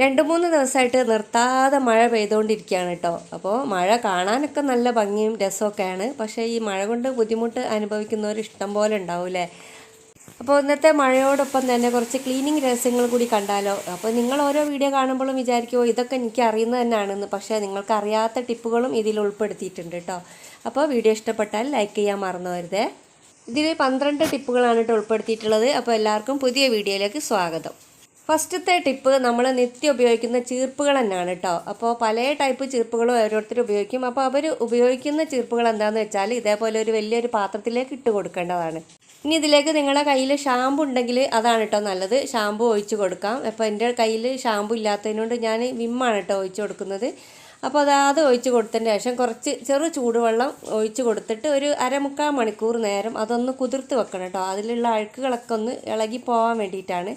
രണ്ട് മൂന്ന് ദിവസമായിട്ട് നിർത്താതെ മഴ പെയ്തുകൊണ്ടിരിക്കുകയാണ് കേട്ടോ അപ്പോൾ മഴ കാണാനൊക്കെ നല്ല ഭംഗിയും രസമൊക്കെയാണ്. പക്ഷേ ഈ മഴ കൊണ്ട് ബുദ്ധിമുട്ട് അനുഭവിക്കുന്നവർ ഇഷ്ടം പോലെ ഉണ്ടാവില്ലേ? അപ്പോൾ ഇന്നത്തെ മഴയോടൊപ്പം തന്നെ കുറച്ച് ക്ലീനിങ് രഹസ്യങ്ങൾ കൂടി കണ്ടാലോ? അപ്പോൾ നിങ്ങൾ ഓരോ വീഡിയോ കാണുമ്പോഴും വിചാരിക്കുമോ ഇതൊക്കെ എനിക്ക് അറിയുന്നത് തന്നെയാണെന്ന് പക്ഷേ നിങ്ങൾക്ക് അറിയാത്ത ടിപ്പുകളും ഇതിൽ ഉൾപ്പെടുത്തിയിട്ടുണ്ട് കേട്ടോ അപ്പോൾ വീഡിയോ ഇഷ്ടപ്പെട്ടാൽ ലൈക്ക് ചെയ്യാൻ മറന്നു വരുതേ ഇതിൽ പന്ത്രണ്ട് ടിപ്പുകളാണ് കേട്ടോ ഉൾപ്പെടുത്തിയിട്ടുള്ളത്. അപ്പോൾ എല്ലാവർക്കും പുതിയ വീഡിയോയിലേക്ക് സ്വാഗതം. ഫസ്റ്റത്തെ ടിപ്പ് നമ്മൾ നിത്യം ഉപയോഗിക്കുന്ന ചീർപ്പുകൾ തന്നെയാണ് കേട്ടോ അപ്പോൾ പല ടൈപ്പ് ചീർപ്പുകളും ഓരോരുത്തർ ഉപയോഗിക്കും. അപ്പോൾ അവർ ഉപയോഗിക്കുന്ന ചീർപ്പുകൾ എന്താണെന്ന് വെച്ചാൽ ഇതേപോലെ ഒരു വലിയൊരു പാത്രത്തിലേക്ക് ഇട്ട് കൊടുക്കേണ്ടതാണ്. ഇനി ഇതിലേക്ക് നിങ്ങളുടെ കയ്യിൽ ഷാമ്പു ഉണ്ടെങ്കിൽ അതാണ് കേട്ടോ നല്ലത്. ഷാമ്പു ഒഴിച്ച് കൊടുക്കാം. അപ്പോൾ എന്റെ കയ്യിൽ ഷാമ്പു ഇല്ലാത്തതിനോണ്ട് ഞാൻ വിമ്മാണ് കേട്ടോ ഒഴിച്ച് കൊടുക്കുന്നത്. അപ്പോൾ അത് ഒഴിച്ച് കൊടുത്തതിന് ശേഷം കുറച്ച് ചെറു ചൂടുവെള്ളം ഒഴിച്ച് കൊടുത്തിട്ട് ഒരു അരമുക്കാൽ മണിക്കൂർ നേരം അതൊന്ന് കുതിർത്ത് വെക്കണം കേട്ടോ അതിലുള്ള അഴുക്കുകളൊക്കെ ഒന്ന് ഇളകി പോകാൻ വേണ്ടിയിട്ടാണ്.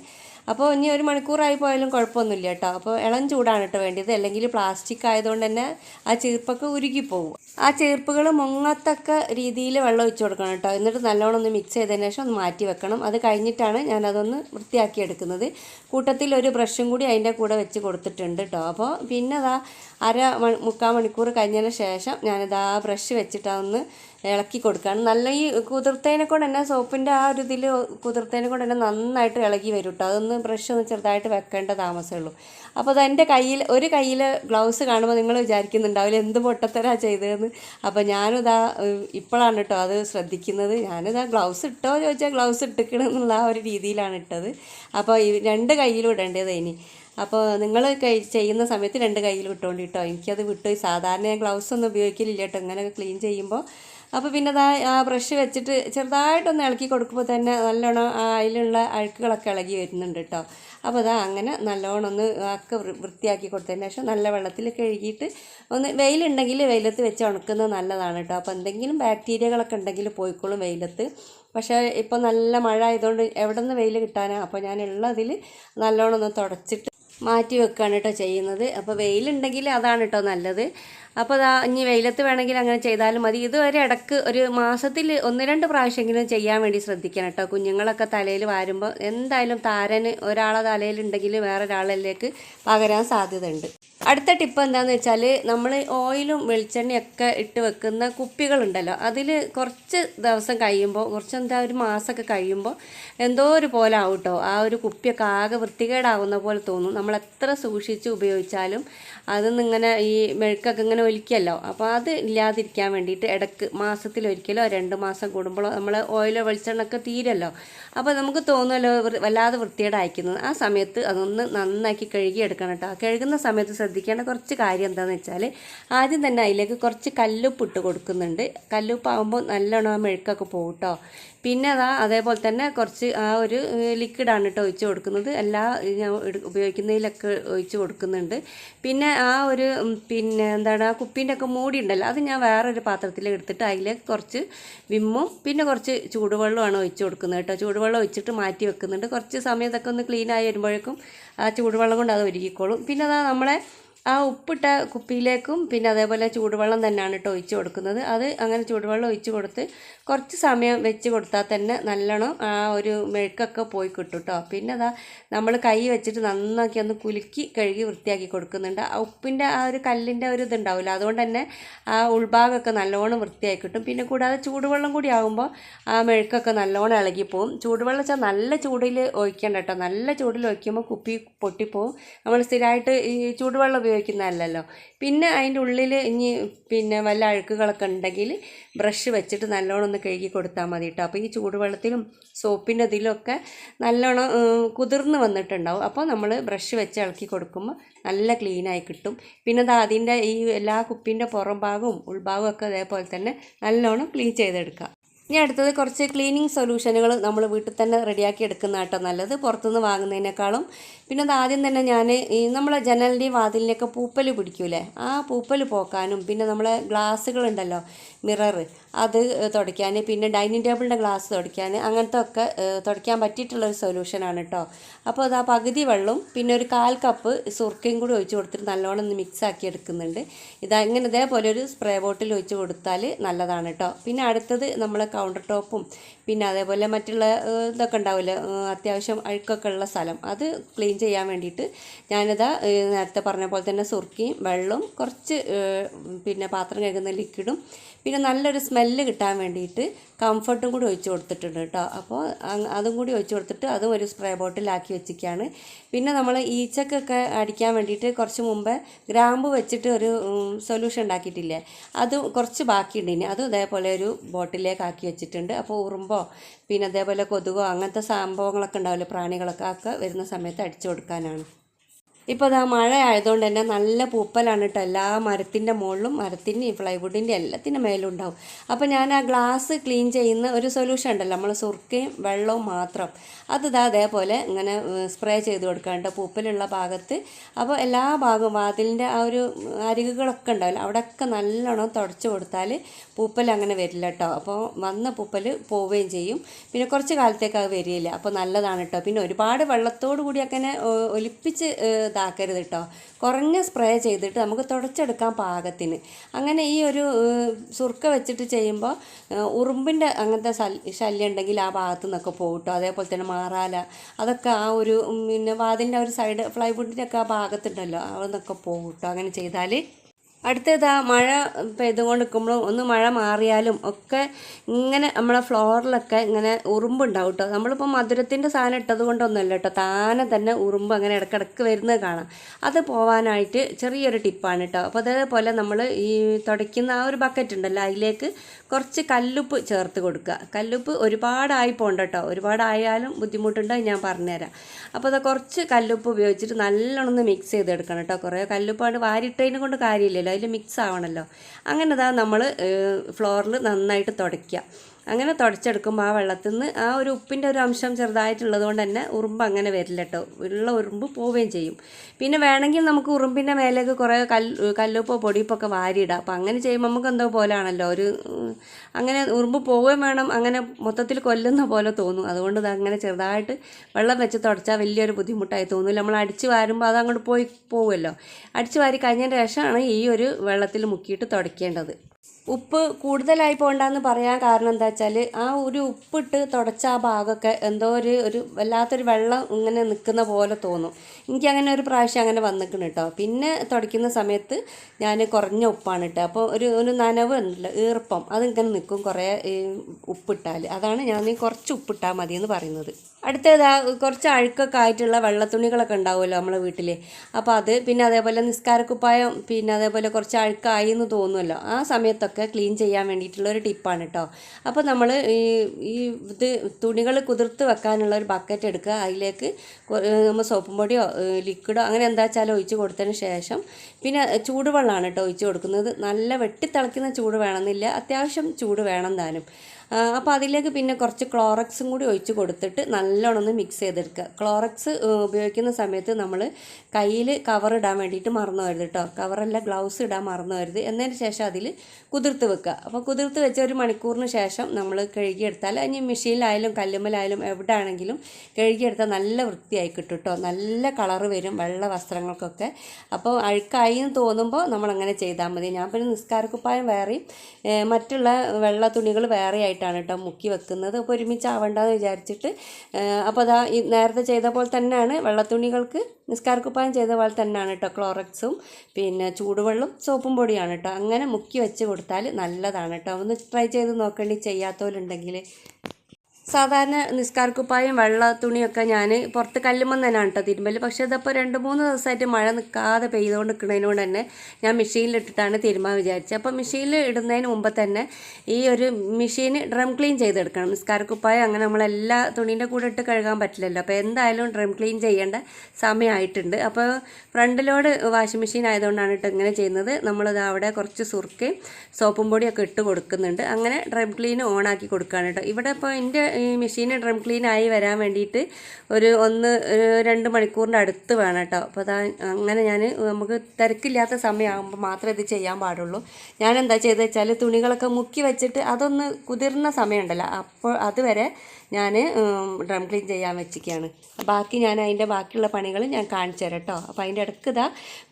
അപ്പോൾ ഇനി ഒരു മണിക്കൂറായി പോയാലും കുഴപ്പമൊന്നുമില്ല കേട്ടോ. അപ്പോൾ ഇളം ചൂടാണ് കേട്ടോ വേണ്ടത് അല്ലെങ്കിൽ പ്ലാസ്റ്റിക് ആയതുകൊണ്ട് തന്നെ ആ ചീർപ്പൊക്കെ ഉരുകിപ്പോവും ആ ചേർപ്പുകൾ മുങ്ങത്തക്ക രീതിയിൽ വെള്ളം ഒഴിച്ചു കൊടുക്കണം കേട്ടോ. എന്നിട്ട് നല്ലോണം ഒന്ന് മിക്സ് ചെയ്തതിന് ശേഷം ഒന്ന് മാറ്റി വെക്കണം. അത് കഴിഞ്ഞിട്ടാണ് ഞാനതൊന്ന് വൃത്തിയാക്കി എടുക്കുന്നത്. കൂട്ടത്തിൽ ഒരു ബ്രഷും കൂടി അതിന്റെ കൂടെ വെച്ച് കൊടുത്തിട്ടുണ്ട് കേട്ടോ. അപ്പോൾ പിന്നെ അതാ അര മുക്കാൽ മണിക്കൂർ കഴിഞ്ഞതിന് ശേഷം ഞാനിതാ ബ്രഷ് വെച്ചിട്ടൊന്ന് ഇളക്കി കൊടുക്കുകയാണ് നല്ല ഈ കുതിർത്തതിനെ കൊണ്ട് തന്നെ സോപ്പിന്റെ ആ ഒരു ഇതിൽ കുതിർത്തതിനെ കൊണ്ട് തന്നെ നന്നായിട്ട് ഇളകി വരും കേട്ടോ. അതൊന്ന് ബ്രഷ് ഒന്ന് ചെറുതായിട്ട് വെക്കേണ്ട താമസമേ ഉള്ളൂ. അപ്പോൾ അത് എന്റെ കയ്യിൽ ഒരു കയ്യിൽ ഗ്ലൗസ് കാണുമ്പോൾ നിങ്ങൾ വിചാരിക്കുന്നുണ്ടാവില്ല എന്ത് പൊട്ടത്തരാ ചെയ്തതെന്ന്? അപ്പോൾ ഞാനിതാ ഇപ്പോഴാണ് കേട്ടോ അത് ശ്രദ്ധിക്കുന്നത്. ഞാനിതാ ഗ്ലൗസ് ഇട്ടോ ചോദിച്ചാൽ ഗ്ലൗസ് ഇട്ടിക്കണം എന്നുള്ള ആ ഒരു രീതിയിലാണ് ഇട്ടത്. അപ്പോൾ ഈ രണ്ട് കയ്യിലും ഇടേണ്ടത് ഇനി. അപ്പോൾ നിങ്ങൾ ചെയ്യുന്ന സമയത്ത് രണ്ട് കയ്യിൽ വിട്ടുകൊണ്ട് കേട്ടോ എനിക്കത് വിട്ടു സാധാരണ ഞാൻ ഗ്ലൗസ് ഒന്നും ഉപയോഗിക്കലില്ല കേട്ടോ ഇങ്ങനെ ക്ലീൻ ചെയ്യുമ്പോൾ അപ്പോൾ പിന്നെ അതാ ആ ബ്രഷ് വെച്ചിട്ട് ചെറുതായിട്ടൊന്ന് ഇളക്കി കൊടുക്കുമ്പോൾ തന്നെ നല്ലോണം അതിലുള്ള അഴുക്കുകളൊക്കെ ഇളകി വരുന്നുണ്ട് കേട്ടോ അപ്പോൾ അതാ അങ്ങനെ നല്ലോണം ഒന്ന് ഒക്കെ വൃത്തിയാക്കി കൊടുത്തതിന് ശേഷം നല്ല വെള്ളത്തിൽ കഴുകിയിട്ട് ഒന്ന് വെയിലുണ്ടെങ്കിൽ വെയിലത്ത് വെച്ച് ഉണക്കുന്നത് നല്ലതാണ് കേട്ടോ. അപ്പോൾ എന്തെങ്കിലും ബാക്ടീരിയകളൊക്കെ ഉണ്ടെങ്കിൽ പോയിക്കോളും വെയിലത്ത്. പക്ഷേ ഇപ്പോൾ നല്ല മഴ ആയതുകൊണ്ട് എവിടെ നിന്ന് വെയിൽ കിട്ടാനാണ് അപ്പോൾ ഞാനുള്ളതിൽ നല്ലോണം ഒന്ന് തുടച്ചിട്ട് മാറ്റി വെക്കുകയാണ് കേട്ടോ ചെയ്യുന്നത്. അപ്പോൾ വെയിലുണ്ടെങ്കിൽ അതാണ് കേട്ടോ നല്ലത്. അപ്പോൾ അതാ ഇനി വെയിലത്ത് വേണമെങ്കിൽ അങ്ങനെ ചെയ്താലും മതി. ഇതുവരെ ഇടയ്ക്ക് ഒരു മാസത്തിൽ ഒന്ന് രണ്ട് പ്രാവശ്യമെങ്കിലും ചെയ്യാൻ വേണ്ടി ശ്രദ്ധിക്കണം കേട്ടോ. കുഞ്ഞുങ്ങളൊക്കെ തലയിൽ വാരുമ്പോൾ എന്തായാലും താരന് ഒരാളെ തലയിൽ തലയിലുണ്ടെങ്കിൽ വേറൊരാളിലേക്ക് പകരാൻ സാധ്യതയുണ്ട്. അടുത്ത ടിപ്പ് എന്താണെന്ന് വെച്ചാൽ നമ്മൾ ഓയിലും വെളിച്ചെണ്ണയൊക്കെ ഇട്ട് വെക്കുന്ന കുപ്പികളുണ്ടല്ലോ. അതിൽ കുറച്ച് ദിവസം കഴിയുമ്പോൾ കുറച്ച് എന്താ ഒരു മാസമൊക്കെ കഴിയുമ്പോൾ എന്തോ ഒരു പോലെ ആവും കേട്ടോ. ആ ഒരു കുപ്പിയൊക്കെ ആകെ വൃത്തികേടാവുന്ന പോലെ തോന്നും. നമ്മൾ എത്ര സൂക്ഷിച്ച് ഉപയോഗിച്ചാലും അതൊന്നും ഇങ്ങനെ ഈ മെഴുക്കൊക്കെ ഇങ്ങനെ ഒലിക്കല്ലോ അപ്പോൾ അത് ഇല്ലാതിരിക്കാൻ വേണ്ടിയിട്ട് ഇടയ്ക്ക് മാസത്തിലൊരിക്കലോ രണ്ട് മാസം കൂടുമ്പോഴോ നമ്മൾ ഓയിലോ വെളിച്ചെണ്ണൊക്കെ തീരല്ലോ. അപ്പോൾ നമുക്ക് തോന്നുമല്ലോ വല്ലാതെ വൃത്തിയുടെ അയക്കുന്നത് ആ സമയത്ത് അതൊന്ന് നന്നാക്കി കഴുകി എടുക്കണം കേട്ടോ. കഴുകുന്ന സമയത്ത് ശ്രദ്ധിക്കേണ്ട കുറച്ച് കാര്യം എന്താണെന്ന് വെച്ചാൽ ആദ്യം തന്നെ അതിലേക്ക് കുറച്ച് കല്ലുപ്പിട്ട് കൊടുക്കുന്നുണ്ട്. കല്ലുപ്പാകുമ്പോൾ നല്ലോണം മെഴുക്കൊക്കെ പോകും കേട്ടോ പിന്നെ അതാ അതേപോലെ തന്നെ കുറച്ച് ആ ഒരു ലിക്വിഡാണ് കേട്ടോ ഒഴിച്ച് കൊടുക്കുന്നത്. എല്ലാ ഞാൻ ഉപയോഗിക്കുന്നതിലൊക്കെ ഒഴിച്ച് കൊടുക്കുന്നുണ്ട്. പിന്നെ ആ ഒരു പിന്നെ എന്താണ് ആ കുപ്പീന്റെ ഒക്കെ മൂടി ഉണ്ടല്ലോ അത് ഞാൻ വേറൊരു പാത്രത്തിൽ എടുത്തിട്ട് അതിലേക്ക് കുറച്ച് വിമ്മും പിന്നെ കുറച്ച് ചൂടുവെള്ളമാണ് ഒഴിച്ച് കൊടുക്കുന്നത് കേട്ടോ ചൂടുവെള്ളം ഒഴിച്ചിട്ട് മാറ്റി വെക്കുന്നുണ്ട്. കുറച്ച് സമയം ഇതൊക്കെ ഒന്ന് ക്ലീൻ ആയി വരുമ്പോഴേക്കും ആ ചൂടുവെള്ളം കൊണ്ട് അത് ഒരുക്കിക്കോളും പിന്നെ അതാ നമ്മളെ ആ ഉപ്പിട്ട കുപ്പിയിലേക്കും പിന്നെ അതേപോലെ ചൂടുവെള്ളം തന്നെയാണ് കേട്ടോ ഒഴിച്ച് കൊടുക്കുന്നത്. അത് അങ്ങനെ ചൂടുവെള്ളം ഒഴിച്ച് കൊടുത്ത് കുറച്ച് സമയം വെച്ച് കൊടുത്താൽ തന്നെ നല്ലോണം ആ ഒരു മെഴുക്കൊക്കെ പോയി കിട്ടും കേട്ടോ പിന്നെ അതാ നമ്മൾ കൈ വെച്ചിട്ട് നന്നാക്കി ഒന്ന് കുലുക്കി കഴുകി വൃത്തിയാക്കി കൊടുക്കുന്നുണ്ട്. ആ ഉപ്പിന്റെ ആ ഒരു കല്ലിന്റെ ഒരു ഇതുണ്ടാവില്ല അതുകൊണ്ട് തന്നെ ആ ഉൾഭാഗമൊക്കെ നല്ലോണം വൃത്തിയാക്കി കിട്ടും. പിന്നെ കൂടാതെ ചൂടുവെള്ളം കൂടി ആകുമ്പോൾ ആ മെഴുക്കൊക്കെ നല്ലോണം ഇളകിപ്പോവും. ചൂടുവെള്ളം വെച്ചാൽ നല്ല ചൂടിൽ ഒഴിക്കേണ്ട കേട്ടോ നല്ല ചൂടിൽ ഒഴിക്കുമ്പോൾ കുപ്പി പൊട്ടിപ്പോവും. നമ്മൾ സ്ഥിരമായിട്ട് ഈ ചൂടുവെള്ളം ഉപയോഗിക്കുന്നതല്ലല്ലോ. പിന്നെ അതിന്റെ ഉള്ളിൽ ഇനി പിന്നെ വല്ല അഴുക്കുകളൊക്കെ ഉണ്ടെങ്കിൽ ബ്രഷ് വെച്ചിട്ട് നല്ലോണം ഒന്ന് കഴുകി കൊടുത്താൽ മതി കേട്ടോ. അപ്പോൾ ഈ ചൂടുവെള്ളത്തിലും സോപ്പിന്റെ ഇതിലൊക്കെ നല്ലോണം കുതിർന്ന് വന്നിട്ടുണ്ടാവും. അപ്പോൾ നമ്മൾ ബ്രഷ് വെച്ച് ഇളക്കി കൊടുക്കുമ്പോൾ നല്ല ക്ലീനായി കിട്ടും. പിന്നെ അത് അതിന്റെ ഈ എല്ലാ കുപ്പിന്റെ പുറം ഭാഗവും ഉൾഭാഗവും ഒക്കെ അതേപോലെ തന്നെ നല്ലോണം ക്ലീൻ ചെയ്തെടുക്കുക. ഇനി അടുത്തത് കുറച്ച് ക്ലീനിങ് സൊല്യൂഷനുകൾ നമ്മൾ വീട്ടിൽ തന്നെ റെഡിയാക്കി എടുക്കുന്ന കേട്ടോ. നല്ലത് പുറത്തുനിന്ന് വാങ്ങുന്നതിനേക്കാളും. പിന്നെ അത് ആദ്യം തന്നെ ഞാൻ ഈ നമ്മളെ ജനലിന്റെയും വാതിലിന്റെയൊക്കെ പൂപ്പൽ പിടിക്കൂലേ? ആ പൂപ്പൽ പോക്കാനും പിന്നെ നമ്മളെ ഗ്ലാസ്സുകളുണ്ടല്ലോ മിറർ അത് തുടയ്ക്കാൻ പിന്നെ ഡൈനിങ് ടേബിളിന്റെ ഗ്ലാസ് തുടയ്ക്കാൻ അങ്ങനത്തെ ഒക്കെ തുടയ്ക്കാൻ പറ്റിയിട്ടുള്ള ഒരു സൊല്യൂഷനാണ് കേട്ടോ. അപ്പോൾ അത് ആ പകുതി വെള്ളവും പിന്നെ ഒരു കാൽ കപ്പ് സുർക്കയും കൂടി ഒഴിച്ച് കൊടുത്തിട്ട് നല്ലോണം ഒന്ന് മിക്സ് ആക്കി എടുക്കുന്നുണ്ട്. ഇതാ ഇങ്ങനെ ഇതേപോലെ ഒരു സ്പ്രേ ബോട്ടിൽ ഒഴിച്ച് കൊടുത്താൽ നല്ലതാണ് കേട്ടോ. പിന്നെ അടുത്തത് നമ്മൾ കൗണ്ടർ ടോപ്പും പിന്നെ അതേപോലെ മറ്റുള്ള ഇതൊക്കെ ഉണ്ടാവില്ലേ? അത്യാവശ്യം അഴുക്കൊക്കെ ഉള്ള സ്ഥലം. അത് ക്ലീൻ ചെയ്യാൻ വേണ്ടിയിട്ട് ഞാനിതാ നേരത്തെ പറഞ്ഞ പോലെ തന്നെ സുർക്കിയും വെള്ളവും കുറച്ച് പിന്നെ പാത്രം കഴുകുന്ന ലിക്വിഡും പിന്നെ നല്ലൊരു സ്മെല്ല് കിട്ടാൻ വേണ്ടിയിട്ട് കംഫർട്ടും കൂടി ഒഴിച്ച് കൊടുത്തിട്ടുണ്ട് കേട്ടോ. അപ്പോൾ അതും കൂടി ഒഴിച്ച് കൊടുത്തിട്ട് അതും ഒരു സ്പ്രേ ബോട്ടിലാക്കി വെച്ചിരിക്കുകയാണ്. പിന്നെ നമ്മൾ ഈച്ചക്കൊക്കെ അടിക്കാൻ വേണ്ടിയിട്ട് കുറച്ച് മുമ്പേ ഗ്രാമ്പ് വെച്ചിട്ട് ഒരു സൊല്യൂഷൻ ഉണ്ടാക്കിയിട്ടില്ലേ? അത് കുറച്ച് ബാക്കിയുണ്ട് ഇനി. അതും ഇതേപോലെ ഒരു ബോട്ടിലേക്ക് ആക്കി വെച്ചിട്ടുണ്ട്. അപ്പോൾ ഉറുമ്പോ പിന്നെ അതേപോലെ കൊതുകോ അങ്ങനത്തെ സംഭവങ്ങളൊക്കെ ഉണ്ടാവില്ലേ പ്രാണികളൊക്കെ ഒക്കെ വരുന്ന സമയത്ത് അടിച്ചു കൊടുക്കാനാണ്. ഇപ്പോൾ ഇതാ മഴ ആയതുകൊണ്ട് തന്നെ നല്ല പൂപ്പലാണ് കേട്ടോ എല്ലാ മരത്തിന്റെ മുകളിലും മരത്തിന്റെയും പ്ലൈവുഡിന്റെ എല്ലാത്തിന്റെ മേലും ഉണ്ടാവും. അപ്പോൾ ഞാൻ ആ ഗ്ലാസ് ക്ലീൻ ചെയ്യുന്ന ഒരു സൊല്യൂഷൻ ഉണ്ടല്ലോ നമ്മൾ സുർക്കയും വെള്ളവും മാത്രം. അത് ഇതാ അതേപോലെ ഇങ്ങനെ സ്പ്രേ ചെയ്ത് കൊടുക്കാണ്ട് പൂപ്പലുള്ള ഭാഗത്ത്. അപ്പോൾ എല്ലാ ഭാഗവും വാതിലിന്റെ ആ ഒരു അരികുകളൊക്കെ ഉണ്ടാവില്ല അവിടെയൊക്കെ നല്ലോണം തുടച്ച് കൊടുത്താൽ പൂപ്പൽ അങ്ങനെ വരില്ല കേട്ടോ അപ്പോൾ വന്ന പൂപ്പൽ പോവുകയും ചെയ്യും. പിന്നെ കുറച്ച് കാലത്തേക്ക് അത് വരികയില്ല അപ്പോൾ നല്ലതാണ് കേട്ടോ പിന്നെ ഒരുപാട് വെള്ളത്തോടു കൂടി അങ്ങനെ ഒലിപ്പിച്ച് ഇതാക്കരുത് കേട്ടോ കുറഞ്ഞ സ്പ്രേ ചെയ്തിട്ട് നമുക്ക് തുടച്ചെടുക്കാൻ പാകത്തിന്. അങ്ങനെ ഈ ഒരു സുർക്ക വെച്ചിട്ട് ചെയ്യുമ്പോൾ ഉറുമ്പിന്റെ അങ്ങനത്തെ ശല്യം ഉണ്ടെങ്കിൽ ആ ഭാഗത്തു നിന്നൊക്കെ പോകട്ടോ അതേപോലെ തന്നെ മാറാല അതൊക്കെ ആ ഒരു പിന്നെ വാതിന്റെ ഒരു സൈഡ് ഫ്ലൈവുഡിന്റെ ഒക്കെ ആ ഭാഗത്തുണ്ടല്ലോ അവിടെ നിന്നൊക്കെ പോകട്ടോ അങ്ങനെ ചെയ്താൽ അടുത്തതാ മഴ പെയ്തുകൊണ്ട് നിൽക്കുമ്പോഴും ഒന്ന് മഴ മാറിയാലും ഒക്കെ ഇങ്ങനെ നമ്മളെ ഫ്ലോറിലൊക്കെ ഇങ്ങനെ ഉറുമ്പുണ്ടാവും കേട്ടോ നമ്മളിപ്പോൾ മധുരത്തിന്റെ സാധനം ഇട്ടത് കൊണ്ടൊന്നുമല്ല കേട്ടോ താനെ തന്നെ ഉറുമ്പ് അങ്ങനെ ഇടക്കിടക്ക് വരുന്നത് കാണാം. അത് പോവാനായിട്ട് ചെറിയൊരു ടിപ്പാണ് കേട്ടോ അപ്പോൾ അതേപോലെ നമ്മൾ ഈ തുടയ്ക്കുന്ന ആ ഒരു ബക്കറ്റ് ഉണ്ടല്ലോ അതിലേക്ക് കുറച്ച് കല്ലുപ്പ് ചേർത്ത് കൊടുക്കുക. കല്ലുപ്പ് ഒരുപാടായി പോകണ്ട കേട്ടോ ഒരുപാടായാലും ബുദ്ധിമുട്ടുണ്ടോ ഞാൻ പറഞ്ഞുതരാം. അപ്പോൾ അത് കുറച്ച് കല്ലുപ്പ് ഉപയോഗിച്ചിട്ട് നല്ലോണം മിക്സ് ചെയ്തെടുക്കണം കേട്ടോ കുറേ കല്ലുപ്പാണ് വാരിട്ടതിനെ കൊണ്ട് കാര്യമില്ലല്ലോ. അതിൽ മിക്സ് ആവണമല്ലോ അങ്ങനെ ഇതാ നമ്മൾ ഫ്ലോറിൽ നന്നായിട്ട് തുടയ്ക്കുക അങ്ങനെ തുടച്ചെടുക്കുമ്പോൾ ആ വെള്ളത്തിൽ നിന്ന് ആ ഒരു ഉപ്പിന്റെ ഒരു അംശം ചെറുതായിട്ടുള്ളത് കൊണ്ട് തന്നെ ഉറുമ്പ് അങ്ങനെ വരില്ല കേട്ടോ ഉള്ള ഉറുമ്പ് പോവുകയും ചെയ്യും. പിന്നെ വേണമെങ്കിൽ നമുക്ക് ഉറുമ്പിന്റെ മേലേക്ക് കുറേ കല്ല് കല്ലുപ്പോ പൊടിയപ്പൊക്കെ വാരിയിടാം. അപ്പോൾ അങ്ങനെ ചെയ്യുമ്പോൾ നമുക്ക് എന്തോ പോലെയാണല്ലോ ഒരു അങ്ങനെ ഉറുമ്പ് പോവുകയും വേണം. അങ്ങനെ മൊത്തത്തിൽ കൊല്ലുന്ന പോലെ തോന്നും. അതുകൊണ്ട് ഇത് അങ്ങനെ ചെറുതായിട്ട് വെള്ളം വെച്ച് തുടച്ചാൽ വലിയൊരു ബുദ്ധിമുട്ടായി തോന്നില്ല. നമ്മൾ അടിച്ച് വാരുമ്പോൾ അത് അങ്ങോട്ട് പോയി പോകുമല്ലോ അടിച്ച് വാരി കഴിഞ്ഞതിന് ശേഷമാണ് ഈ ഒരു വെള്ളത്തിൽ മുക്കിയിട്ട് തുടയ്ക്കേണ്ടത്. ഉപ്പ് കൂടുതലായി പോകണ്ടെന്ന് പറയാൻ കാരണം എന്താ വെച്ചാൽ ആ ഒരു ഉപ്പിട്ട് തുടച്ച ആ ഭാഗമൊക്കെ എന്തോ ഒരു ഒരു വല്ലാത്തൊരു വെള്ളം ഇങ്ങനെ നിൽക്കുന്ന പോലെ തോന്നും. എനിക്ക് അങ്ങനെ ഒരു പ്രാവശ്യം അങ്ങനെ വന്നിക്കണം കേട്ടോ പിന്നെ തുടയ്ക്കുന്ന സമയത്ത് ഞാൻ കുറഞ്ഞ ഉപ്പാണ് ഇട്ടത് അപ്പോൾ ഒരു ഒരു നനവ് ഉണ്ടല്ലോ ഈർപ്പം അതിങ്ങനെ നിൽക്കും കുറേ ഉപ്പിട്ടാൽ അതാണ് ഞാൻ കുറച്ച് ഉപ്പിട്ടാൽ മതി എന്ന് പറയുന്നത്. അടുത്തതാ കുറച്ച് അഴുക്കൊക്കെ ആയിട്ടുള്ള വെള്ളത്തുണികളൊക്കെ ഉണ്ടാവുമല്ലോ നമ്മളെ വീട്ടിൽ അപ്പോൾ അത് പിന്നെ അതേപോലെ നിസ്കാരക്കുപ്പായം പിന്നെ അതേപോലെ കുറച്ച് അഴുക്കായി എന്ന് തോന്നുമല്ലോ. ആ സമയത്തൊക്കെ ക്ലീൻ ചെയ്യാൻ വേണ്ടിയിട്ടുള്ള ഒരു ടിപ്പാണ് കേട്ടോ അപ്പോൾ നമ്മൾ ഈ ഈ ഇത് തുണികൾ കുതിർത്ത് വെക്കാനുള്ള ഒരു ബക്കറ്റ് എടുക്കുക. അതിലേക്ക് നമ്മൾ സോപ്പും പൊടിയോ ലിക്വിഡോ അങ്ങനെ എന്താ വെച്ചാൽ ഒഴിച്ച് കൊടുത്തതിന് ശേഷം പിന്നെ ചൂടുവെള്ളമാണ് കേട്ടോ ഒഴിച്ച് കൊടുക്കുന്നത്. നല്ല വെട്ടിത്തിളയ്ക്കുന്ന ചൂട് വേണമെന്നില്ല. അത്യാവശ്യം ചൂട് വേണം താനും അപ്പോൾ അതിലേക്ക് പിന്നെ കുറച്ച് ക്ലോറക്സും കൂടി ഒഴിച്ച് കൊടുത്തിട്ട് നല്ലോണം മിക്സ് ചെയ്തെടുക്കുക. ക്ലോറക്സ് ഉപയോഗിക്കുന്ന സമയത്ത് നമ്മൾ കയ്യിൽ കവർ ഇടാൻ വേണ്ടിയിട്ട് മറന്നു വരുത് കേട്ടോ കവറല്ല ഗ്ലൗസ് ഇടാൻ മറന്നു വരുത് എന്നതിന് ശേഷം അതിൽ കുതിർത്ത് വെക്കുക. അപ്പോൾ കുതിർത്ത് വെച്ച ഒരു മണിക്കൂറിന് ശേഷം നമ്മൾ കഴുകിയെടുത്താൽ ഇനി മെഷീനിലായാലും കല്ലുമ്മലായാലും എവിടെ ആണെങ്കിലും കഴുകിയെടുത്താൽ നല്ല വൃത്തിയായി കിട്ടും കേട്ടോ നല്ല കളറ് വരും വെള്ള വസ്ത്രങ്ങൾക്കൊക്കെ. അപ്പോൾ അഴുക്കായി എന്ന് തോന്നുമ്പോൾ നമ്മളങ്ങനെ ചെയ്താൽ മതി. ഞാൻ പിന്നെ നിസ്കാരക്കുപ്പായം വേറെയും മറ്റുള്ള വെള്ള തുണികൾ വേറെ ആയിട്ടാണ് കേട്ടോ മുക്കി വെക്കുന്നത്. അപ്പോൾ ഒരുമിച്ച് ആവണ്ടെന്ന് വിചാരിച്ചിട്ട് അപ്പോൾ അതാ ഈ നേരത്തെ ചെയ്ത പോലെ തന്നെയാണ്. വെള്ളത്തുണികൾക്ക് നിസ്കാരക്കുപ്പായം ചെയ്ത പോലെ തന്നെയാണ് കേട്ടോ ക്ലോറക്സും പിന്നെ ചൂടുവെള്ളം സോപ്പും പൊടിയാണ് കേട്ടോ. അങ്ങനെ മുക്കി വെച്ച് കൊടുത്താൽ നല്ലതാണ് കേട്ടോ. ഒന്ന് ട്രൈ ചെയ്ത് നോക്കേണ്ടി ചെയ്യാത്തവരുണ്ടെങ്കിൽ സാധാരണ നിസ്കാർക്കുപ്പായും വെള്ള തുണിയൊക്കെ ഞാൻ പുറത്ത് കല്ലുമ്പം തന്നെയാണ് കേട്ടോ തിരുമ്പൽ പക്ഷേ അതപ്പോൾ രണ്ട് മൂന്ന് ദിവസമായിട്ട് മഴ നിൽക്കാതെ പെയ്തുകൊണ്ട് നിൽക്കുന്നതിനോട് തന്നെ ഞാൻ മെഷീനിലിട്ടിട്ടാണ് തിരുമ്പാൻ വിചാരിച്ചത്. അപ്പോൾ മെഷീനിൽ ഇടുന്നതിന് മുമ്പ് തന്നെ ഈ ഒരു മെഷീൻ ഡ്രം ക്ലീൻ ചെയ്തെടുക്കണം. നിസ്കാർക്കുപ്പായം അങ്ങനെ നമ്മളെല്ലാ തുണീന്റെ കൂടെ ഇട്ട് കഴുകാൻ പറ്റില്ലല്ലോ. അപ്പോൾ എന്തായാലും ഡ്രം ക്ലീൻ ചെയ്യേണ്ട സമയമായിട്ടുണ്ട്. അപ്പോൾ ഫ്രണ്ടിലോട് വാഷിംഗ് മെഷീൻ ആയതുകൊണ്ടാണ് കേട്ടോ ഇങ്ങനെ ചെയ്യുന്നത്. നമ്മളിത് അവിടെ കുറച്ച് സുർക്കയും സോപ്പും പൊടിയൊക്കെ ഇട്ട് കൊടുക്കുന്നുണ്ട്. അങ്ങനെ ഡ്രം ക്ലീൻ ഓണാക്കി കൊടുക്കുകയാണ് കേട്ടോ. ഇവിടെ ഇപ്പോൾ എന്റെ മെഷീൻ ഡ്രം ക്ലീൻ ആയി വരാൻ വേണ്ടിയിട്ട് ഒരു ഒന്ന് രണ്ട് മണിക്കൂറിന്റെ അടുത്ത് വേണം കേട്ടോ. അപ്പോൾ അതാ അങ്ങനെ ഞാൻ നമുക്ക് തിരക്കില്ലാത്ത സമയമാകുമ്പോൾ മാത്രമേ ഇത് ചെയ്യാൻ പാടുള്ളൂ. ഞാൻ എന്താ ചെയ്തത് വെച്ചാൽ തുണികളൊക്കെ മുക്കി വെച്ചിട്ട് അതൊന്ന് കുതിർന്ന സമയമുണ്ടല്ലോ. അപ്പോൾ അതുവരെ ഞാൻ ഡ്രം ക്ലീൻ ചെയ്യാൻ വെച്ചിരിക്കുകയാണ്. ബാക്കി ഞാൻ അതിന്റെ ബാക്കിയുള്ള പണികൾ ഞാൻ കാണിച്ചു തരാം കേട്ടോ. അപ്പോൾ അതിന്റെ ഇടയ്ക്ക് ഇതാ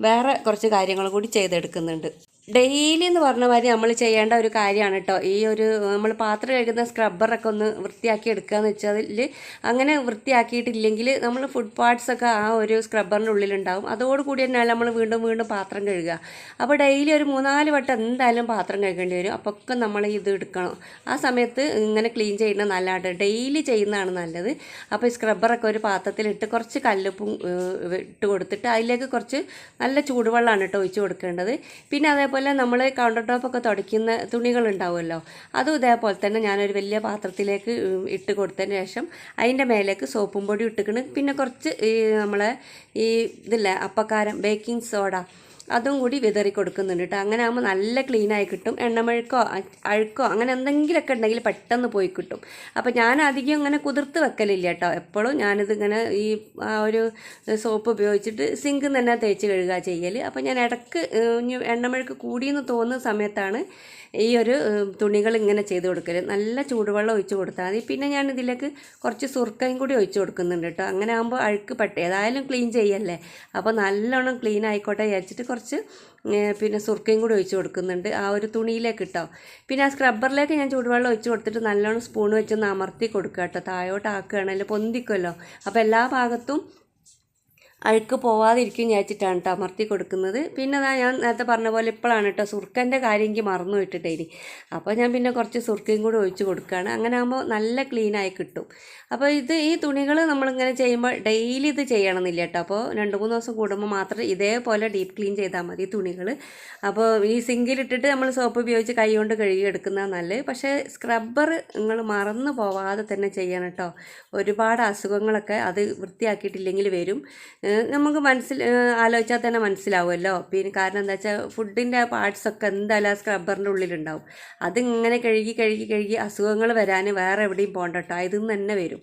വേറെ കുറച്ച് കാര്യങ്ങൾ കൂടി ചെയ്തെടുക്കുന്നുണ്ട്. ഡെയിലി എന്ന് പറഞ്ഞ മാതിരി നമ്മൾ ചെയ്യേണ്ട ഒരു കാര്യമാണ് കേട്ടോ ഈ ഒരു നമ്മൾ പാത്രം കഴുകുന്ന സ്ക്രബ്ബറൊക്കെ ഒന്ന് വൃത്തിയാക്കി എടുക്കുക എന്ന് വെച്ചാൽ അങ്ങനെ വൃത്തിയാക്കിയിട്ടില്ലെങ്കിൽ നമ്മൾ ഫുഡ് പാർട്സ് ഒക്കെ ആ ഒരു സ്ക്രബ്ബറിന്റെ ഉള്ളിലുണ്ടാവും. അതോടുകൂടി തന്നെയാണ് നമ്മൾ വീണ്ടും വീണ്ടും പാത്രം കഴുകുക. അപ്പോൾ ഡെയിലി ഒരു മൂന്നാൽ വട്ടം എന്തായാലും പാത്രം കഴുകേണ്ടി വരും. അപ്പോൾ ഒക്കെ നമ്മൾ ഇത് എടുക്കണം. ആ സമയത്ത് ഇങ്ങനെ ക്ലീൻ ചെയ്യുന്നത് നല്ലതാണ് ഡെയിലി ചെയ്യുന്നതാണ് നല്ലത്. അപ്പോൾ ഈ സ്ക്രബ്ബറൊക്കെ ഒരു പാത്രത്തിലിട്ട് കുറച്ച് കല്ലുപ്പും ഇട്ട് കൊടുത്തിട്ട് അതിലേക്ക് കുറച്ച് നല്ല ചൂടുവെള്ളമാണ് കേട്ടോ ഒഴിച്ച് കൊടുക്കേണ്ടത്. പിന്നെ അതേപോലെ നമ്മൾ കൗണ്ടർ ടോപ്പൊക്കെ തുടയ്ക്കുന്ന തുണികളുണ്ടാവുമല്ലോ. അതും ഇതേപോലെ തന്നെ ഞാനൊരു വലിയ പാത്രത്തിലേക്ക് ഇട്ട് കൊടുത്തതിന് ശേഷം അതിന്റെ മേലേക്ക് സോപ്പും പൊടി ഇട്ടിക്കണ്. പിന്നെ കുറച്ച് നമ്മളെ ഈ ഇതില്ലേ അപ്പക്കാരം ബേക്കിംഗ് സോഡ അതും കൂടി വിതറി കൊടുക്കുന്നുണ്ട് കേട്ടോ. അങ്ങനെ ആകുമ്പോൾ നല്ല ക്ലീനായി കിട്ടും. എണ്ണമെഴുക്കോ അഴുക്കോ അങ്ങനെ എന്തെങ്കിലുമൊക്കെ ഉണ്ടെങ്കിൽ പെട്ടെന്ന് പോയി കിട്ടും. അപ്പോൾ ഞാൻ അധികം ഇങ്ങനെ കുതിർത്ത് വെക്കലില്ല കേട്ടോ. എപ്പോഴും ഞാനിത് ഇങ്ങനെ ഈ ആ ഒരു സോപ്പ് ഉപയോഗിച്ചിട്ട് സിങ്ക് തന്നെ തേച്ച് കഴുകുക ചെയ്യൽ അപ്പോൾ ഞാൻ ഇടയ്ക്ക് എണ്ണമെഴുക്ക് കൂടിയെന്ന് തോന്നുന്ന സമയത്താണ് ഈ ഒരു തുണികൾ ഇങ്ങനെ ചെയ്ത് കൊടുക്കൽ നല്ല ചൂടുവെള്ളം ഒഴിച്ച് കൊടുത്താൽ മതി. പിന്നെ ഞാൻ ഇതിലേക്ക് കുറച്ച് സുർക്കയും കൂടി ഒഴിച്ച് കൊടുക്കുന്നുണ്ട് കേട്ടോ. അങ്ങനെ ആകുമ്പോൾ അഴുക്ക് പെട്ട് ഏതായാലും ക്ലീൻ ചെയ്യല്ലേ? അപ്പോൾ നല്ലോണം ക്ലീൻ ആയിക്കോട്ടെ വിചാരിച്ചിട്ട് കുറച്ച് പിന്നെ സുർക്കയും കൂടി ഒഴിച്ച് കൊടുക്കുന്നുണ്ട്. ആ ഒരു തുണിയിലേക്ക് ഇട്ടോ പിന്നെ ആ സ്ക്രബ്ബറിലേക്ക് ഞാൻ ചൂടുവെള്ളം ഒഴിച്ച് കൊടുത്തിട്ട് നല്ലോണം സ്പൂൺ വെച്ചൊന്ന് അമർത്തി കൊടുക്കുക കേട്ടോ. താഴോട്ട് ആക്കുകയാണെങ്കിൽ പൊന്തിക്കുമല്ലോ. അപ്പോൾ എല്ലാ ഭാഗത്തും അഴുക്ക് പോവാതിരിക്കും വിചാരിച്ചിട്ടാണ് കേട്ടോ അമർത്തി കൊടുക്കുന്നത്. പിന്നെ അതാ ഞാൻ നേരത്തെ പറഞ്ഞ പോലെ ഇപ്പോഴാണ് കേട്ടോ സുർക്കന്റെ കാര്യം എനിക്ക് മറന്നു വിട്ടിട്ടേ ഇനി. അപ്പോൾ ഞാൻ പിന്നെ കുറച്ച് സുർക്കയും കൂടി ഒഴിച്ച് കൊടുക്കുകയാണ്. അങ്ങനെ ആകുമ്പോൾ നല്ല ക്ലീനായി കിട്ടും. അപ്പോൾ ഇത് ഈ തുണികൾ നമ്മളിങ്ങനെ ചെയ്യുമ്പോൾ ഡെയിലി ഇത് ചെയ്യണമെന്നില്ല കേട്ടോ അപ്പോൾ രണ്ട് മൂന്ന് ദിവസം കൂടുമ്പോൾ മാത്രം ഇതേപോലെ ഡീപ്പ് ക്ലീൻ ചെയ്താൽ മതി തുണികൾ അപ്പോൾ ഈ സിങ്കിലിട്ടിട്ട് നമ്മൾ സോപ്പ് ഉപയോഗിച്ച് കൈ കൊണ്ട് കഴുകി എടുക്കുന്നത് നല്ലത്. പക്ഷേ സ്ക്രബ്ബർ നിങ്ങൾ മറന്നു പോവാതെ തന്നെ ചെയ്യണം കേട്ടോ ഒരുപാട് അസുഖങ്ങളൊക്കെ അത് വൃത്തിയാക്കിയിട്ടില്ലെങ്കിൽ വരും. നമുക്ക് മനസ്സിൽ ആലോചിച്ചാൽ തന്നെ മനസ്സിലാവുമല്ലോ. പിന്നെ കാരണം എന്താ വെച്ചാൽ ഫുഡിന്റെ പാർട്സൊക്കെ എന്തായാലും ആ സ്ക്രബ്ബറിന്റെ ഉള്ളിലുണ്ടാവും. അതിങ്ങനെ കഴുകി കഴുകി കഴുകി അസുഖങ്ങൾ വരാൻ വേറെ എവിടെയും പോകണ്ട കേട്ടോ ഇതിൽ നിന്ന് തന്നെ വരും.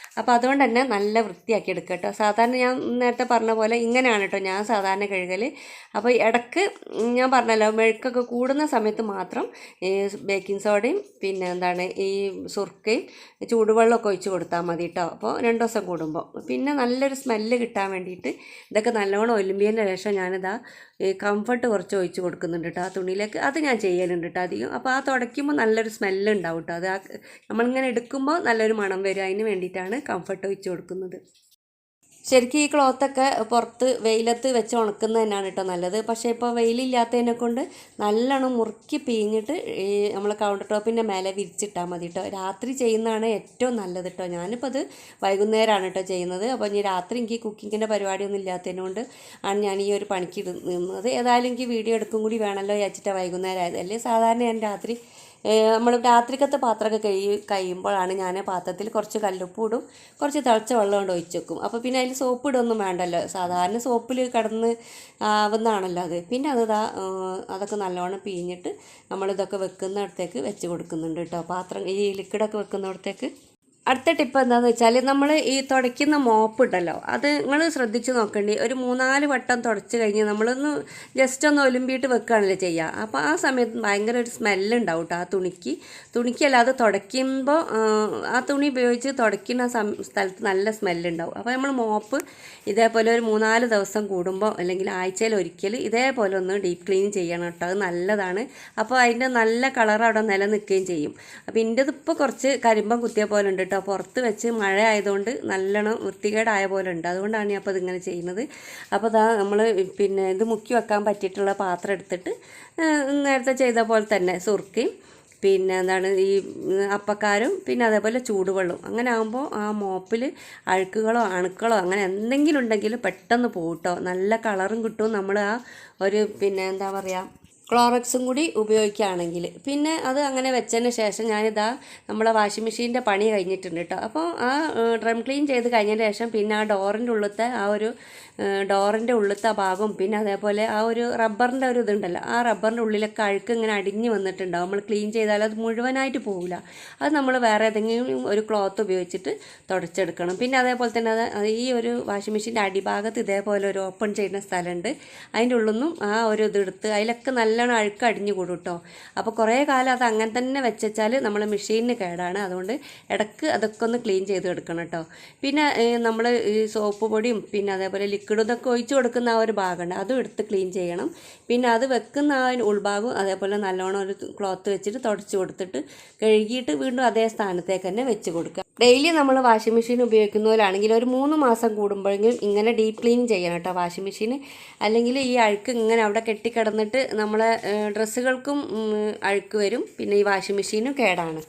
അപ്പോൾ അതുകൊണ്ട് തന്നെ നല്ല വൃത്തിയാക്കി എടുക്കുക കേട്ടോ. സാധാരണ ഞാൻ നേരത്തെ പറഞ്ഞ പോലെ ഇങ്ങനെയാണ് കേട്ടോ ഞാൻ സാധാരണ കഴുകൽ അപ്പോൾ ഇടയ്ക്ക് ഞാൻ പറഞ്ഞല്ലോ മെഴുക്കൊക്കെ കൂടുന്ന സമയത്ത് മാത്രം ഈ ബേക്കിംഗ് സോഡയും പിന്നെ എന്താണ് ഈ സുർക്കയും ചൂടുവെള്ളമൊക്കെ ഒഴിച്ച് കൊടുത്താൽ മതി കേട്ടോ. അപ്പോൾ രണ്ട് ദിവസം കൂടുമ്പോൾ. പിന്നെ നല്ലൊരു സ്മെല്ല് കിട്ടാൻ വേണ്ടിയിട്ട് ഇതൊക്കെ നല്ലോണം ഒലുമ്പിയതിന്റെ ശേഷം ഞാനിതാ കംഫർട്ട് കുറച്ച് ഒഴിച്ച് കൊടുക്കുന്നുണ്ട് കേട്ടോ ആ തുണിയിലേക്ക്. അത് ഞാൻ ചെയ്യലുണ്ട് കേട്ടോ അധികം. അപ്പോൾ ആ തുടയ്ക്കുമ്പോൾ നല്ലൊരു സ്മെല്ല് ഉണ്ടാവും കേട്ടോ. അത് ആ നമ്മളിങ്ങനെ എടുക്കുമ്പോൾ നല്ലൊരു മണം വരും. അതിന് വേണ്ടിയിട്ടാണ് കംഫർട്ട് വെച്ച് കൊടുക്കുന്നത്. ശരിക്കും ഈ ക്ലോത്തൊക്കെ പുറത്ത് വെയിലത്ത് വെച്ച് ഉണക്കുന്നത് തന്നെയാണ് കേട്ടോ നല്ലത്. പക്ഷേ ഇപ്പോൾ വെയിലില്ലാത്തതിനെ കൊണ്ട് നല്ലോണം മുറുക്കി പീങ്ങിട്ട് ഈ നമ്മൾ കൗണ്ടർ ടോപ്പിന്റെ മേലെ വിരിച്ചിട്ടാൽ മതി കേട്ടോ. രാത്രി ചെയ്യുന്നതാണ് ഏറ്റവും നല്ലത് കേട്ടോ. ഞാനിപ്പോൾ അത് വൈകുന്നേരമാണ് കേട്ടോ ചെയ്യുന്നത്. അപ്പോൾ ഇനി രാത്രി എനിക്ക് കുക്കിങ്ങിന്റെ പരിപാടിയൊന്നും ഇല്ലാത്തതിനോണ്ട് ആണ് ഞാൻ ഈ ഒരു പണിക്ക് നിന്നത് ഏതായാലും എനിക്ക് വീഡിയോ എടുക്കും കൂടി വേണമല്ലോ വിചാരിച്ചിട്ട് വൈകുന്നേരം ആയത് അല്ലെങ്കിൽ സാധാരണ ഞാൻ രാത്രി നമ്മൾ രാത്രിക്കത്തെ പാത്രമൊക്കെ കഴി കഴിയുമ്പോഴാണ് ഞാൻ പാത്രത്തിൽ കുറച്ച് കല്ലുപ്പൂടും കുറച്ച് തിളച്ച വെള്ളം കൊണ്ട് ഒഴിച്ച് വെക്കും. അപ്പോൾ പിന്നെ അതിൽ സോപ്പ് ഇടൊന്നും വേണ്ടല്ലോ. സാധാരണ സോപ്പിൽ കിടന്ന് ആവുന്നതാണല്ലോ അത്. പിന്നെ അത് അതൊക്കെ നല്ലോണം പിഴിഞ്ഞിട്ട് നമ്മളിതൊക്കെ വെക്കുന്നിടത്തേക്ക് വെച്ച് കൊടുക്കുന്നുണ്ട് കേട്ടോ പാത്രം ഈ ലിക്വിഡൊക്കെ വെക്കുന്നിടത്തേക്ക് അടുത്ത ടിപ്പ് എന്താണെന്ന് വെച്ചാൽ നമ്മൾ ഈ തുടയ്ക്കുന്ന മോപ്പ് ഉണ്ടല്ലോ അത് നിങ്ങൾ ശ്രദ്ധിച്ച് നോക്കേണ്ടി. ഒരു മൂന്നാൽ വട്ടം തുടച്ച് കഴിഞ്ഞ് നമ്മളൊന്ന് ജസ്റ്റ് ഒന്ന് ഒലുമ്പിയിട്ട് വെക്കുകയാണല്ലോ ചെയ്യുക അപ്പോൾ ആ സമയത്ത് ഭയങ്കര ഒരു സ്മെല്ല് ഉണ്ടാവും കേട്ടോ ആ തുണിക്ക്. തുണിക്കല്ല അത് തുടയ്ക്കുമ്പോൾ ആ തുണി ഉപയോഗിച്ച് തുടയ്ക്കുന്ന സ്ഥലത്ത് നല്ല സ്മെല്ലുണ്ടാവും അപ്പോൾ നമ്മൾ മോപ്പ് ഇതേപോലെ ഒരു മൂന്നാൽ ദിവസം കൂടുമ്പോൾ അല്ലെങ്കിൽ ആഴ്ചയിൽ ഒരിക്കൽ ഇതേപോലെ ഒന്ന് ഡീപ്പ് ക്ലീൻ ചെയ്യണം കേട്ടോ അത് നല്ലതാണ്. അപ്പോൾ അതിന്റെ നല്ല കളർ അവിടെ നിലനിൽക്കുകയും ചെയ്യും. അപ്പോൾ ഇപ്പോൾ കുറച്ച് കരിമ്പം കുത്തിയ പോലെ ഉണ്ട് കേട്ടോ. പുറത്ത് വെച്ച് മഴ ആയതുകൊണ്ട് നല്ലോണം വൃത്തികേടായ പോലെ ഉണ്ട്. അതുകൊണ്ടാണ് ഞാൻ അപ്പോൾ ഇതിങ്ങനെ ചെയ്യുന്നത്. അപ്പോൾ ഇതാ നമ്മൾ പിന്നെ ഇത് മുക്കി വെക്കാൻ പറ്റിയിട്ടുള്ള പാത്രം എടുത്തിട്ട് നേരത്തെ ചെയ്ത പോലെ തന്നെ സുർക്കയും പിന്നെ എന്താണ് ഈ അപ്പക്കാരും പിന്നെ അതേപോലെ ചൂടുവെള്ളവും. അങ്ങനെ ആകുമ്പോൾ ആ മോപ്പിൽ അഴുക്കുകളോ അണുക്കളോ അങ്ങനെ എന്തെങ്കിലും ഉണ്ടെങ്കിൽ പെട്ടെന്ന് പോകട്ടോ കേട്ടോ നല്ല കളറും കിട്ടും. നമ്മൾ ആ ഒരു പിന്നെ എന്താ പറയുക ക്ലോറക്സും കൂടി ഉപയോഗിക്കുകയാണെങ്കിൽ. പിന്നെ അത് അങ്ങനെ വെച്ചതിന് ശേഷം ഞാനിതാ നമ്മളെ വാഷിംഗ് മെഷീന്റെ പണി കഴിഞ്ഞിട്ടുണ്ട് കേട്ടോ. അപ്പോൾ ആ ഡ്രം ക്ലീൻ ചെയ്ത് കഴിഞ്ഞതിന് ശേഷം പിന്നെ ആ ഡോറിന്റെ ഉള്ളിലത്തെ ആ ഒരു ഡോറിന്റെ ഉള്ളിലത്തെ ഭാഗവും പിന്നെ അതേപോലെ ആ ഒരു റബ്ബറിന്റെ ഒരു ഇതുണ്ടല്ലോ ആ റബ്ബറിന്റെ ഉള്ളിലൊക്കെ അഴുക്ക് ഇങ്ങനെ അടിഞ്ഞ് വന്നിട്ടുണ്ടാവും. നമ്മൾ ക്ലീൻ ചെയ്താൽ അത് മുഴുവനായിട്ട് പോകില്ല അത് നമ്മൾ വേറെ ഏതെങ്കിലും ഒരു ക്ലോത്ത് ഉപയോഗിച്ചിട്ട് തുടച്ചെടുക്കണം. പിന്നെ അതേപോലെ തന്നെ അത് ഈ ഒരു വാഷിംഗ് മെഷീന്റെ അടിഭാഗത്ത് ഇതേപോലെ ഒരു ഓപ്പൺ ചെയ്യുന്ന സ്ഥലമുണ്ട്. അതിന്റെ ഉള്ളിൽ നിന്നും ആ ഒരു ഇതെടുത്ത് അതിലൊക്കെ നല്ല നല്ലോണം അഴുക്ക് അടിഞ്ഞു കൂടും കേട്ടോ അപ്പോൾ കുറേ കാലം അത് അങ്ങനെ തന്നെ വെച്ചാൽ നമ്മൾ മെഷീനിന് കേടാണ്. അതുകൊണ്ട് ഇടയ്ക്ക് അതൊക്കെ ഒന്ന് ക്ലീൻ ചെയ്ത് എടുക്കണം കേട്ടോ പിന്നെ നമ്മൾ ഈ സോപ്പ് പൊടിയും പിന്നെ അതേപോലെ ലിക്വിഡും ഇതൊക്കെ ഒഴിച്ച് കൊടുക്കുന്ന ആ ഒരു ഭാഗമുണ്ട് അതും എടുത്ത് ക്ലീൻ ചെയ്യണം. പിന്നെ അത് വെക്കുന്ന ആ ഉൾഭാഗം അതേപോലെ നല്ലോണം ഒരു ക്ലോത്ത് വെച്ചിട്ട് തുടച്ച് കൊടുത്തിട്ട് കഴുകിയിട്ട് വീണ്ടും അതേ സ്ഥാനത്തേക്ക് തന്നെ വെച്ച് കൊടുക്കുക. ഡെയിലി നമ്മൾ വാഷിംഗ് മെഷീൻ ഉപയോഗിക്കുന്നവരാണെങ്കിൽ ഒരു മൂന്ന് മാസം കൂടുമ്പോഴെങ്കിലും ഇങ്ങനെ ഡീപ്പ് ക്ലീൻ ചെയ്യണം കേട്ടോ വാഷിംഗ് മെഷീൻ അല്ലെങ്കിൽ ഈ അഴുക്ക് ഇങ്ങനെ അവിടെ കെട്ടിക്കിടന്നിട്ട് നമ്മളെ ഡ്രസ്സുകൾക്കും അഴുക്ക് വരും. പിന്നെ ഈ വാഷിംഗ് മെഷീനും കേടാണ്.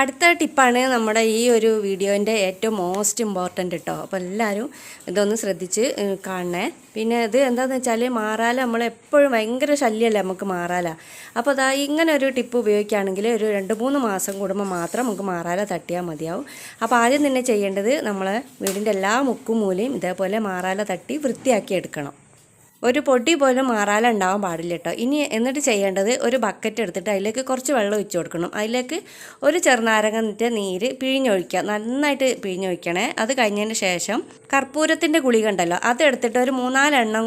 അടുത്ത ടിപ്പാണ് നമ്മുടെ ഈ ഒരു വീഡിയോന്റെ ഏറ്റവും മോസ്റ്റ് ഇമ്പോർട്ടന്റ് കേട്ടോ അപ്പോൾ എല്ലാവരും ഇതൊന്ന് ശ്രദ്ധിച്ച് കാണണേ. പിന്നെ ഇത് എന്താണെന്ന് വെച്ചാൽ മാറാല നമ്മൾ എപ്പോഴും ഭയങ്കര ശല്യമല്ലേ നമുക്ക് മാറാല. അപ്പോൾ അതാ ഇങ്ങനെ ഒരു ടിപ്പ് ഉപയോഗിക്കുകയാണെങ്കിൽ ഒരു രണ്ട് മൂന്ന് മാസം കൂടുമ്പോൾ മാത്രം നമുക്ക് മാറാല തട്ടിയാൽ മതിയാവും. അപ്പോൾ ആദ്യം തന്നെ ചെയ്യേണ്ടത് നമ്മളെ വീടിന്റെ എല്ലാ മുക്കും മൂലയും ഇതേപോലെ മാറാല തട്ടി വൃത്തിയാക്കി എടുക്കണം. ഒരു പൊടി പോലും മാറാലുണ്ടാവാൻ പാടില്ല കേട്ടോ. ഇനി എന്നിട്ട് ചെയ്യേണ്ടത് ഒരു ബക്കറ്റ് എടുത്തിട്ട് അതിലേക്ക് കുറച്ച് വെള്ളം ഒഴിച്ച് കൊടുക്കണം. അതിലേക്ക് ഒരു ചെറുനാരങ്ങന്റെ നീര് പിഴിഞ്ഞൊഴിക്കുക. നന്നായിട്ട് പിഴിഞ്ഞൊഴിക്കണേ. അത് കഴിഞ്ഞതിന് ശേഷം കർപ്പൂരത്തിന്റെ ഗുളിക ഉണ്ടല്ലോ അതെടുത്തിട്ട് ഒരു മൂന്നാലെണ്ണം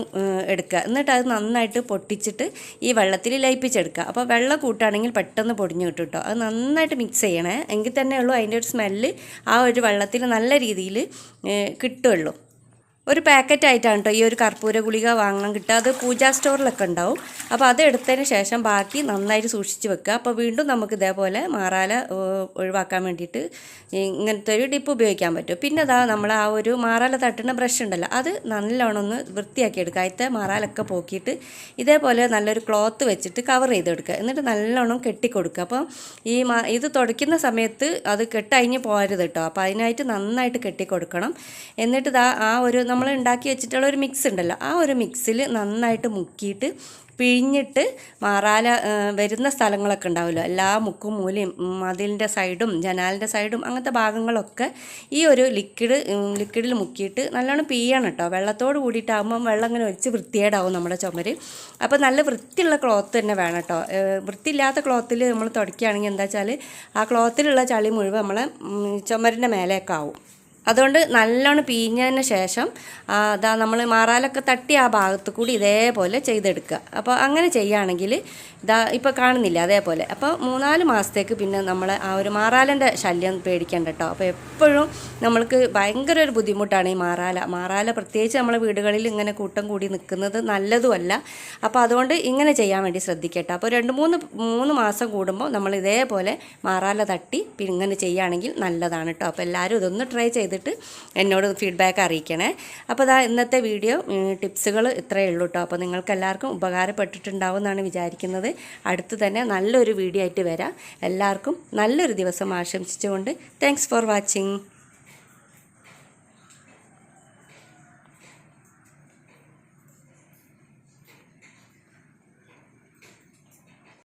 എടുക്കുക. എന്നിട്ട് അത് നന്നായിട്ട് പൊട്ടിച്ചിട്ട് ഈ വെള്ളത്തിൽ ലയിപ്പിച്ചെടുക്കുക. അപ്പോൾ വെള്ളം കൂട്ടുകയാണെങ്കിൽ പെട്ടെന്ന് പൊടിഞ്ഞു കിട്ടും കേട്ടോ. അത് നന്നായിട്ട് മിക്സ് ചെയ്യണേ. എങ്കിൽ തന്നെയുള്ളൂ അതിന്റെ ഒരു സ്മെല്ല് ആ ഒരു വെള്ളത്തിൽ നല്ല രീതിയിൽ കിട്ടുള്ളൂ ഒരു പാക്കറ്റായിട്ടാണ് കേട്ടോ ഈ ഒരു കർപ്പൂര ഗുളിക വാങ്ങാൻ കിട്ടുക. അത് പൂജാ സ്റ്റോറിലൊക്കെ ഉണ്ടാവും. അപ്പോൾ അത് എടുത്തതിന് ശേഷം ബാക്കി നന്നായിട്ട് സൂക്ഷിച്ച് വെക്കുക. അപ്പോൾ വീണ്ടും നമുക്ക് ഇതേപോലെ മാറാല ഒഴിവാക്കാൻ വേണ്ടിയിട്ട് ഇങ്ങനത്തെ ഒരു ഡിപ്പ് ഉപയോഗിക്കാൻ പറ്റും. പിന്നെ അതാ നമ്മൾ ആ ഒരു മാറാല തട്ടുന്ന ബ്രഷ് ഉണ്ടല്ലോ അത് നല്ലോണം ഒന്ന് വൃത്തിയാക്കി എടുക്കുക. അതിത്തെ മാറാലൊക്കെ പോക്കിയിട്ട് ഇതേപോലെ നല്ലൊരു ക്ലോത്ത് വെച്ചിട്ട് കവർ ചെയ്തെടുക്കുക എന്നിട്ട് നല്ലോണം കെട്ടിക്കൊടുക്കുക. അപ്പം ഈ ഇത് തുടയ്ക്കുന്ന സമയത്ത് അത് കെട്ടഴിഞ്ഞ് പോരുത് കേട്ടോ. അപ്പോൾ അതിനായിട്ട് നന്നായിട്ട് കെട്ടിക്കൊടുക്കണം. എന്നിട്ട് ആ ഒരു നമ്മൾ ഉണ്ടാക്കി വെച്ചിട്ടുള്ള ഒരു മിക്സ് ഉണ്ടല്ലോ. ആ ഒരു മിക്സിൽ നന്നായിട്ട് മുക്കിയിട്ട് പിഴിഞ്ഞിട്ട് മാറാല വരുന്ന സ്ഥലങ്ങളൊക്കെ ഉണ്ടാവുമല്ലോ. എല്ലാ മുക്കും മൂലയും മതിലിന്റെ സൈഡും ജനാലിന്റെ സൈഡും അങ്ങനത്തെ ഭാഗങ്ങളൊക്കെ ഈ ഒരു ലിക്വിഡ് ലിക്വിഡിൽ മുക്കിയിട്ട് നല്ലോണം പിയ്യണം കേട്ടോ. വെള്ളത്തോട് കൂടിയിട്ടാകുമ്പം വെള്ളം ഇങ്ങനെ ഒഴിച്ച് വൃത്തിയേടാവും നമ്മുടെ ചുമര്. അപ്പോൾ നല്ല വൃത്തിയുള്ള ക്ലോത്ത് തന്നെ വേണം കേട്ടോ. വൃത്തിയില്ലാത്ത ക്ലോത്തിൽ നമ്മൾ തുടക്കുകയാണെങ്കിൽ എന്താ വെച്ചാൽ ആ ക്ലോത്തിലുള്ള ചളി മുഴുവൻ നമ്മളെ ചുമരിന്റെ മേലെയൊക്കെ ആവും. അതുകൊണ്ട് നല്ലോണം പിഴിഞ്ഞതിന് ശേഷം അതാ നമ്മൾ മാറാലൊക്കെ തട്ടി ആ ഭാഗത്ത് കൂടി ഇതേപോലെ ചെയ്തെടുക്കുക. അപ്പോൾ അങ്ങനെ ചെയ്യുകയാണെങ്കിൽ ഇതാ ഇപ്പോൾ കാണുന്നില്ല അതേപോലെ. അപ്പോൾ മൂന്നാൽ മാസത്തേക്ക് പിന്നെ നമ്മൾ ആ ഒരു മാറാലന്റെ ശല്യം പേടിക്കേണ്ട കേട്ടോ. അപ്പോൾ എപ്പോഴും നമ്മൾക്ക് ഭയങ്കര ഒരു ബുദ്ധിമുട്ടാണ് ഈ മാറാല. മാറാല പ്രത്യേകിച്ച് നമ്മളെ വീടുകളിൽ ഇങ്ങനെ കൂട്ടം കൂടി നിൽക്കുന്നത് നല്ലതുമല്ല. അപ്പോൾ അതുകൊണ്ട് ഇങ്ങനെ ചെയ്യാൻ വേണ്ടി ശ്രദ്ധിക്കട്ടെ. അപ്പോൾ രണ്ട് മൂന്ന് മൂന്ന് മാസം കൂടുമ്പോൾ നമ്മൾ ഇതേപോലെ മാറാല തട്ടി പിന്നെ ഇങ്ങനെ ചെയ്യുകയാണെങ്കിൽ നല്ലതാണ് കേട്ടോ. അപ്പോൾ എല്ലാവരും ഇതൊന്ന് ട്രൈ ചെയ്തിട്ട് എന്നോട് ഫീഡ്ബാക്ക് അറിയിക്കണേ. അപ്പോൾ അതാ ഇന്നത്തെ വീഡിയോ ടിപ്സുകൾ ഇത്രയേ ഉള്ളൂ കേട്ടോ അപ്പോൾ നിങ്ങൾക്ക് എല്ലാവർക്കും ഉപകാരപ്പെട്ടിട്ടുണ്ടാവും എന്നാണ് വിചാരിക്കുന്നത്. അടുത്ത് തന്നെ നല്ലൊരു വീഡിയോ ആയിട്ട് വരാം. എല്ലാവർക്കും നല്ലൊരു ദിവസം ആശംസിച്ചുകൊണ്ട് താങ്ക്സ് ഫോർ വാച്ചിങ്